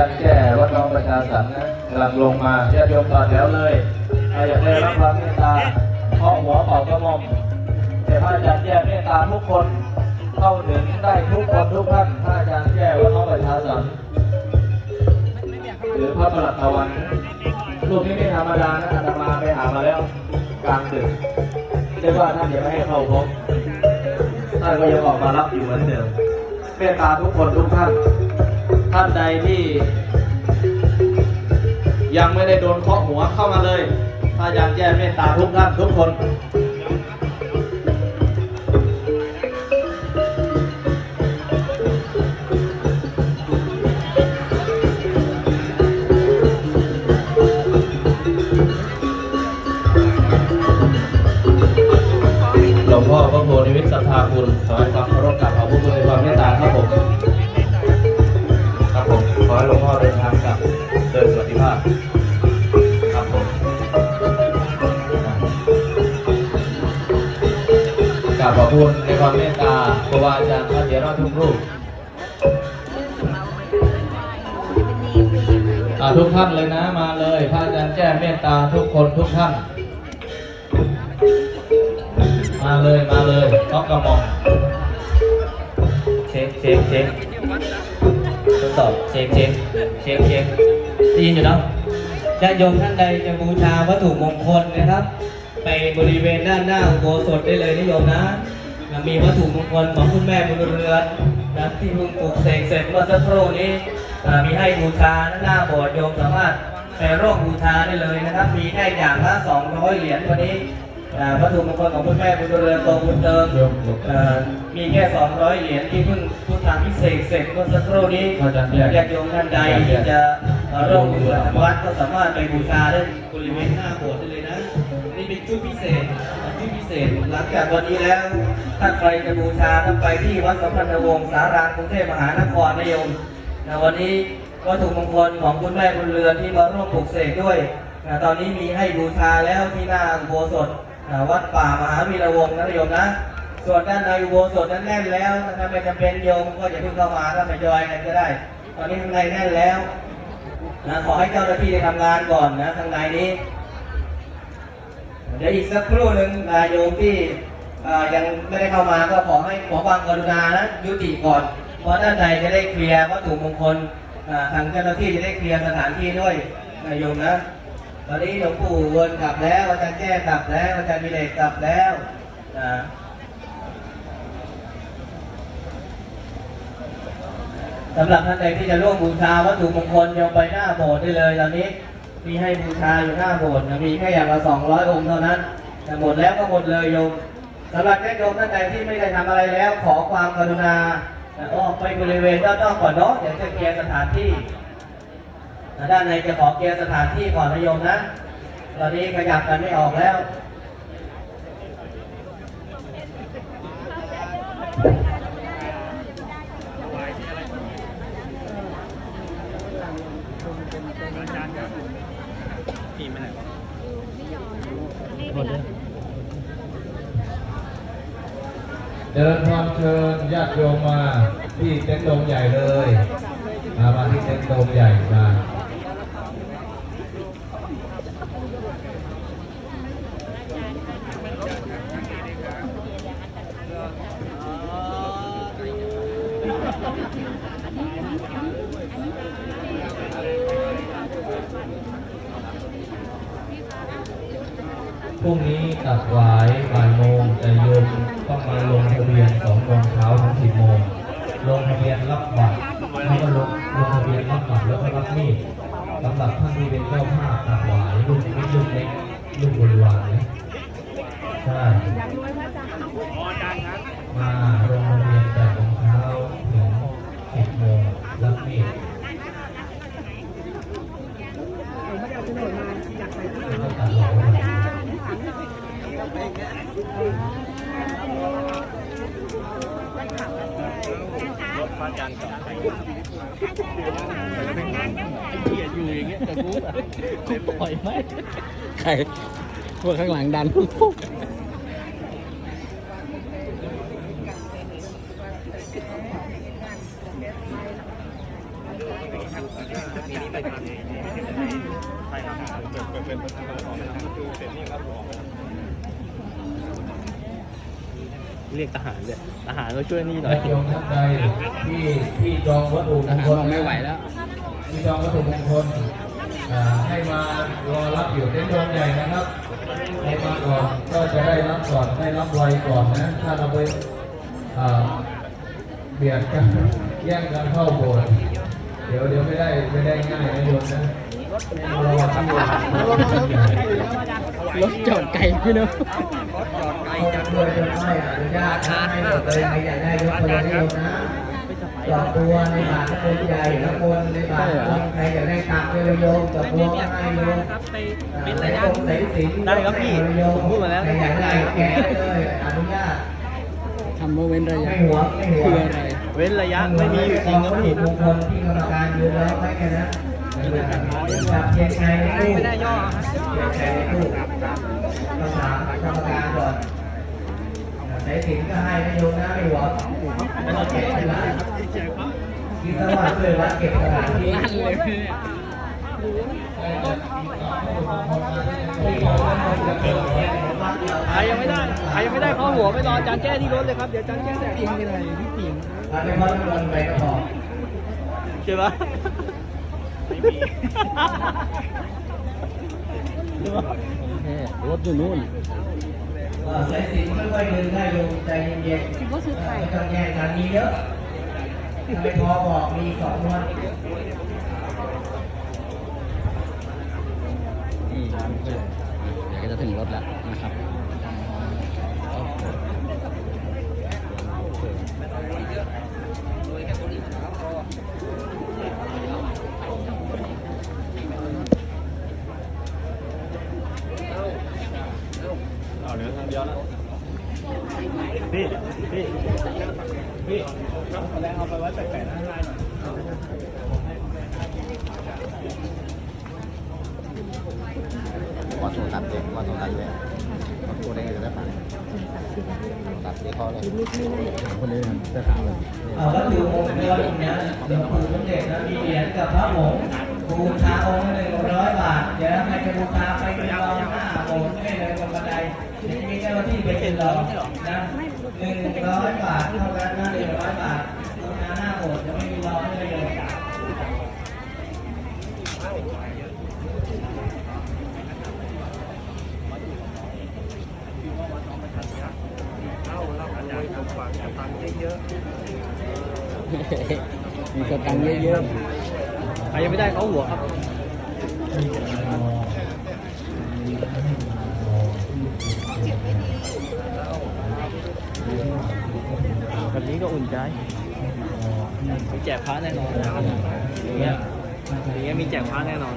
อาจารย์แก่วัดน้องประชาสรรค์นะกำลังลงมาญาติโยมต่อแถวเลยอยากได้รับความเมตตาเคาะหัวเป่ากระหม่อมแต่พระอาจารย์แก่เมตตาทุกคนเข้าถึงได้ทุกคนทุกท่านพระอาจารย์แก่วัดน้องประชาสรรค์หรือพระประหลัดตะวันรูปนี้ไม่ธรรมดานะอาตมาไปหามาแล้ว กลางดึกเรียกว่าท่านยังไม่ให้เข้าพบท่านก็ยังออกมารับอยู่เหมือนเดิมเมตตาทุกคนทุกท่าน ท่านใดที่ยังไม่ได้โดนเคาะหัวเข้ามาเลย ถ้าอยากแก้เมตตาทุกท่านทุกคน หลวงพ่อพระโพธิวิทย์สัทธาคุณขอให้ความ กราบขอบคุณในความเมตตาครูบาอาจารย์พระเถระทุกรูปทุกท่านเลยนะมาเลยพระอาจารย์แจ้เมตตาทุกคนทุกท่าน มาเลยมาเลยท็อกกระหม่อมเช็คเช็คเช็คทดสอบเช็คเช็คเช็คเช็คได้ยินอยู่เนาะญาติโยมท่านใดจะบูชาวัตถุมงคลนะครับ ไปบริเวณด้านหน้าอุโบสถได้เลยนิยมนะนะมีวัตถุมงคลของคุณแม่บุญเรือนนะที่เพิ่งปลูกเสกเสร็จเมื่อสักครู่นี้อ่ามีให้บูชาหน้าโบสถ์โยมสามารถไปร่วมบูชาได้เลยนะครับ มีแค่อย่างละ200 เหรียญวันนี้วัตถุมงคลของคุณแม่บุญเรือนโตบุญเติมมีแค่ 200 เหรียญที่เพิ่งพุทธาพิเศษกเสร็จเมื่อสักครู่นี้อาจากโยมท่านใดที่จะร่วมบุญกับทาวัดก็สามารถไปบูชาได้บริเวณหน้าโบสถ์ได้เลย ชุดพิเศษชุดพิเศษ หลังจากวันนี้แล้ว ถ้าใครจะบูชาต้องไปที่วัดสัมพันธวงศ์สารางกรุงเทพมหานครนายมนะวันนี้วัตถุมงคลของคุณแม่บุญเรือนที่มาร่วมปลูกเสกด้วยนะตอนนี้มีให้บูชาแล้วที่หน้าอุโบสถนะวัดป่ามหาวีระวงศ์นะโยมนะ ส่วนด้านในอุโบสถนั้นแน่นแล้วนะครับไม่จำเป็นโยมก็อย่าเพิ่งเข้ามาถ้าไม่จอยกันก็ได้ ตอนนี้ข้างในแน่นแล้วนะขอให้เจ้าหน้าที่ได้ทำงานก่อนนะข้างในนี้ เดี๋ยวอีกสักครู่หนึ่งนายโยมที่ยังไม่ได้เข้ามาก็ขอให้ขอความกรุณานะยุติก่อน เพราะด้านในจะได้เคลียร์วัตถุมงคลทางเจ้าหน้าที่จะได้เคลียร์สถานที่ด้วยนายโยมนะ ตอนนี้หลวงปู่วนกลับแล้วอาจารย์แจ้กลับแล้วอาจารย์มีเดชกลับแล้วนะสำหรับท่านใดที่จะร่วมบูชาวัตถุมงคลโยมไปหน้าโบสถ์ได้เลยตอนนี้ มีให้บูชาอยู่หน้าโบสถ์มีแค่อย่างละสองร้อยองค์เท่านั้น แต่หมดแล้วก็หมดเลยโยมสำหรับญาติโยมท่านใดที่ไม่ได้ทำอะไรแล้ว ขอความกรุณาออกไปบริเวณด้านนอกก่อนเนาะเดี๋ยวจะเคลียร์สถานที่ด้านในจะขอเคลียร์สถานที่ก่อนนะโยมนะ ตอนนี้ขยับกันไม่ออกแล้ว เดินพรเชิญญาติโยมมาที่เต็นท์โดมใหญ่เลย มามาที่เต็นท์โดมใหญ่มาพรุ่งนี้ตัดหวายบ่ายโมงแต่โยมต้องมาลงทะเบียนสองโมงเช้าถึงสี่โมงลงทะเบียนรับบัตรแล้วก็ลงลงทะเบียนรับบัตรแล้วก็รับมีดสำหรับท่านที่เป็นเจ้าภาพตัดหวายลูกนิดลูกเล็กลูกบริวารนะใช่มาลงทะเบียนแต่โมงเช้าถึงสิบโมงรับมีด แล้วก็ตัดหวายวันนี้ใครพวกข้างหลังดัน คเรียกทหารเลยทหารมาช่วยนี่หน่อญายติโยมท่านใดที่ที่จองวัตถุมทงหารคลบอกไม่ไหวแล้ว ที่จองวัตถุมงคลอ่าให้มารอรับอยู่ในโรงใหญ่นะครับให้มาก่อนก็จะได้รับก่อนได้รับรอยก่อนนะถ้าเราไปอ่าเบียดกันแย่งกันเข้าโบสถ์เดี๋ยวเดี๋ยวไม่ได้ไม่ได้ง่ายนะโยมนะ รถจอดไกลพี่เนาะจัดเลยจนไม่อนุญาตให้หมดเลยใครอยากได้ยกมือนิยมนะจอดตัวในบาทคนใหญ่แล้วคนในบาทคนใครอยากได้ตังค์ไปเลยโยมจอดตัวก็ให้โยมใส่องค์ใส่สินได้ครับพี่ผมพูดมาแล้วใครอยากได้แกะได้เลยอนุญาตทำเมื่อเว้นระยะไม่หัวไม่หัวคืออะไรเว้นระยะไม่มีอยู่จริงครับพี่มงคลที่กรรมการยืนแล้วไม่แค่นั้น จับเพียงใจในตู้ไม่ได้ย่อเพียงใจในตู้ต้องถามกรรมการก่อนใส่สินก็ให้นะโยมนะไม่หัวไม่ต้องเก็บที่ร้านที่สวัสดิ์เลยวัดเก็บสถานที่ลั่นเลยพี่เนี่ยใครยังไม่ได้ใครยังไม่ได้เข้าหัวไปรออาจารย์แจ้ที่รถเลยครับ เดี๋ยวอาจารย์แจ้แจกเตียงเป็นอะไรพี่เตียงถ้าไม่พอต้องลงไปก็พอใช่ปะ ไม่มีแค่รถอยู่นู่นใส่สินค่อยๆดึงได้โยมใจเย็นๆไม่ต้องแย่งกันมีเยอะถ้าไม่พอบอกมีสองวันนี่เดี๋ยวก็จะถึงรถแล้วนะครับ พี่พี่พี่รับแรงเอาไปไว้แปะๆข้างในหน่อยขอโทรศัพท์เลยขอโทรศัพท์เลยขอโทรได้ไงจะได้ฟังตัดที่เขาเลยคนนี้เสื้อขาวเลยอ่าวัตถุมงคลเนี่ยหลวงปู่สมเด็จนะมีเหรียญกับพระผงบูชาองค์ละหนึ่งร้อยบาท เดี๋ยวใครจะบูชาไปเป็นรองหน้าโบสถ์ให้เลยตรงบันไดเดี๋ยวจะมีเจ้าหน้าที่ไปเป็นรองนะ หนึ่งร้อยบาทเท่ากันนะหนึ่งร้อยบาทบูชาหน้าโบสถ์จะไม่มีรองให้เลยมีสตังค์เยอะๆใครยังไม่ได้เข้าหัวครับ แบบนี้ก็อุ่นใจมีแจกพระแน่นอนอย่างเงี้ยอย่างเงี้ยมีแจกพระแน่นอน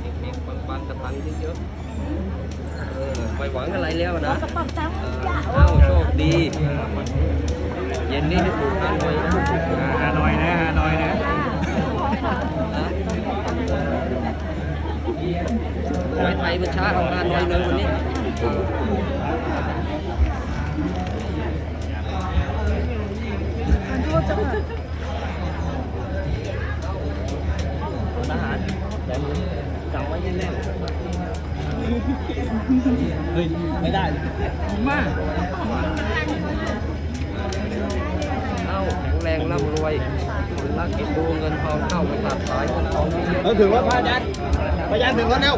เด็กๆปันๆแต่ตังค์เยอะๆเออไม่หวังอะไรแล้วนะเออเอ้าโชคดี เย็นนี้ให้ถูกฮานอยนะฮานอยนะฮานอยนะ หวยไทยมันช้าเอาฮาน้อยเลยวันนี้ทหารแต่มือจำไว้แน่นเฮ้ยไม่ได้มากเอ้าแข็งแรงร่ำรวยรักกินดูเงินทองเข้าไปตัดสายเงินทองเออถึงว่าพระอาจารย์พระอาจารย์ถึงแล้วเร็ว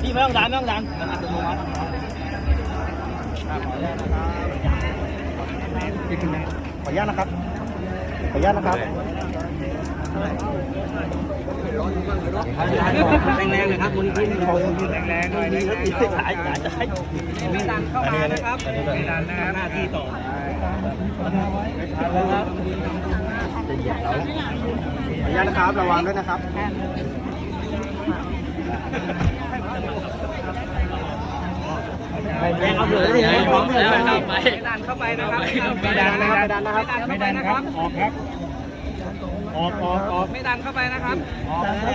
พี่ไม่ต้องดันไม่ต้องดันอัตโนมัติขออนุญาตนะครับ ขออนุญาตนะครับแรงๆเลยครับมูลนิธิแรงๆหน่อยแรงๆขายขายจะให้ไม่ดันเข้ามานะครับไม่ดันนะครับหน้าที่ต่อจะเหยียบเรา ขออนุญาตนะครับระวังด้วยนะครับแรงเอาเลยดิพร้อมแล้วครับไปดันเข้าไปนะครับไม่ดันนะครับไม่ดันนะครับไม่ดันนะครับออกครับออกออกออกไม่ดันเข้าไปนะครับออกไม่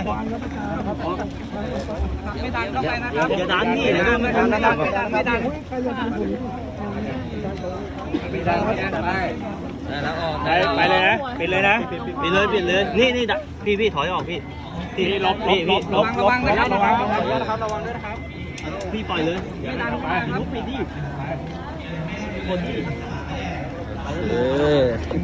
ดันเข้าไปนะครับอย่าดันนี่เดี๋ยวไม่ดันไม่ดันไม่ดันไม่ดันไม่ดันไม่ดันไป แล้วออกไปไปเลยนะปิดเลยนะปิดเลยปิดเลยนี่นี่พี่พี่ถอยออกพี่พี่ลบพี่พี่ลบระวังนะครับระวังระวังนะครับระวังด้วยนะครับพี่ปล่อยเลยไม่ดันไปลุกไปดิคนที่เออ